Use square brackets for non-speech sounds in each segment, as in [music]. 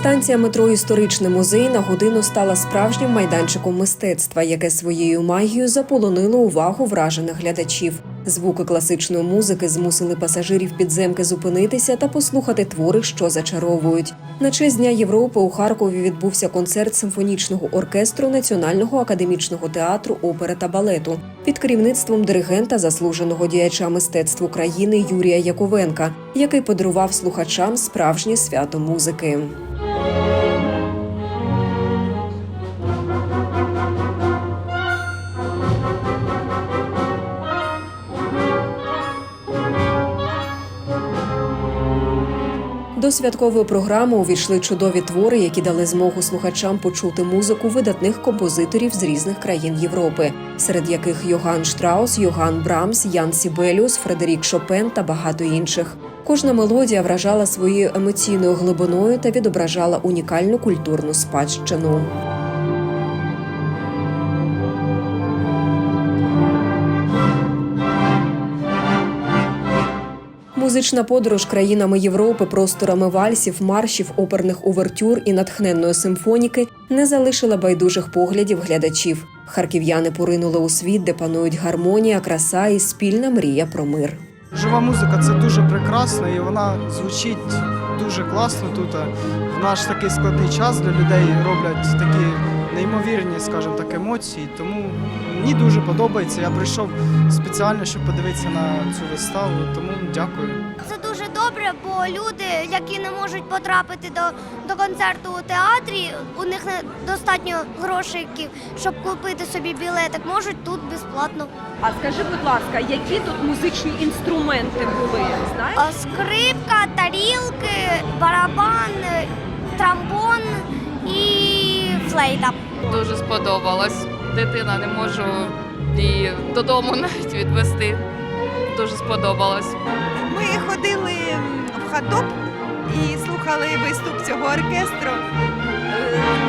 Станція метро Історичний музей на годину стала справжнім майданчиком мистецтва, яке своєю магією заполонило увагу вражених глядачів. Звуки класичної музики змусили пасажирів підземки зупинитися та послухати твори, що зачаровують. На честь Дня Європи у Харкові відбувся концерт симфонічного оркестру Національного академічного театру опери та балету під керівництвом диригента, заслуженого діяча мистецтв України Юрія Яковенка, який подарував слухачам справжнє свято музики. До святкової програми увійшли чудові твори, які дали змогу слухачам почути музику видатних композиторів з різних країн Європи, серед яких Йоган Штраус, Йоган Брамс, Ян Сібеліус, Фредерік Шопен та багато інших. Кожна мелодія вражала своєю емоційною глибиною та відображала унікальну культурну спадщину. Музична подорож країнами Європи, просторами вальсів, маршів, оперних увертюр і натхненної симфоніки не залишила байдужих поглядів глядачів. Харків'яни поринули у світ, де панують гармонія, краса і спільна мрія про мир. Жива музика це дуже прекрасно і вона звучить дуже класно тут. В наш такий складний час для людей роблять такі неймовірні, скажімо так, емоції. Тому мені дуже подобається. Я прийшов спеціально, щоб подивитися на цю виставу. Тому дякую. Це дуже добре, бо люди, які не можуть потрапити до, до концерту у театрі, у них недостатньо грошей, щоб купити собі білетик, можуть тут безплатно. А скажи, будь ласка, які тут музичні інструменти були? Знаєш? А скрипка, тарілки, барабан, трамбон і флейта. Дуже сподобалось. Дитина не можу її додому [laughs] навіть відвести. Дуже сподобалось. Ми ходили в хатоп і слухали виступ цього оркестру.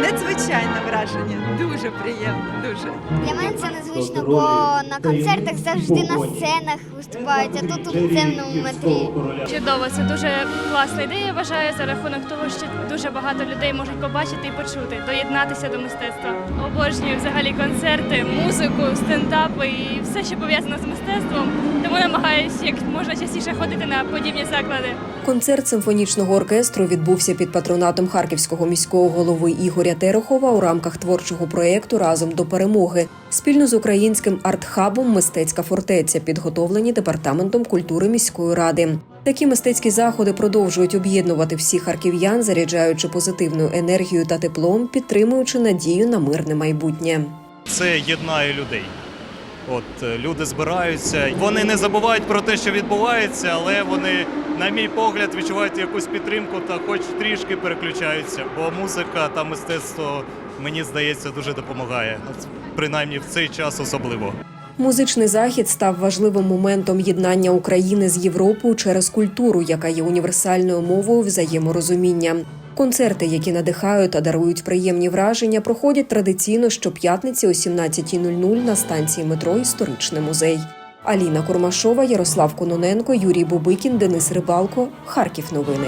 Надзвичайне враження. Дуже приємно, дуже. Для мене це незвично, бо на концертах завжди на сценах виступають, а тут у підземному метрі. Чудово, це дуже класна ідея. Я вважаю за рахунок того, що дуже багато людей можуть побачити і почути, доєднатися до мистецтва. Обожнюю взагалі концерти, музику, стендапи і все, що пов'язано з мистецтвом. Тому намагаюся як можна частіше ходити на подібні заклади. Концерт симфонічного оркестру відбувся під патронатом харківського міського голови Ігоря Терехова у рамках творчого проєкту Разом до перемоги спільно з українським артхабом Мистецька фортеця, підготовлені департаментом культури міської ради. Такі мистецькі заходи продовжують об'єднувати всіх харків'ян, заряджаючи позитивною енергією та теплом, підтримуючи надію на мирне майбутнє. це єднає людей. От е, люди збираються, вони не забувають про те, що відбувається, але вони, на мій погляд, відчувають якусь підтримку та хоч трішки переключаються. Бо музика та мистецтво мені здається дуже допомагає. Принаймні в цей час особливо. Музичний захід став важливим моментом єднання України з Європою через культуру, яка є універсальною мовою взаєморозуміння. Концерти, які надихають та дарують приємні враження, проходять традиційно щоп'ятниці о 17.00 на станції метро Історичний музей. Аліна Курмашова, Ярослав Кононенко, Юрій Бубикін, Денис Рибалко. Харків. Новини.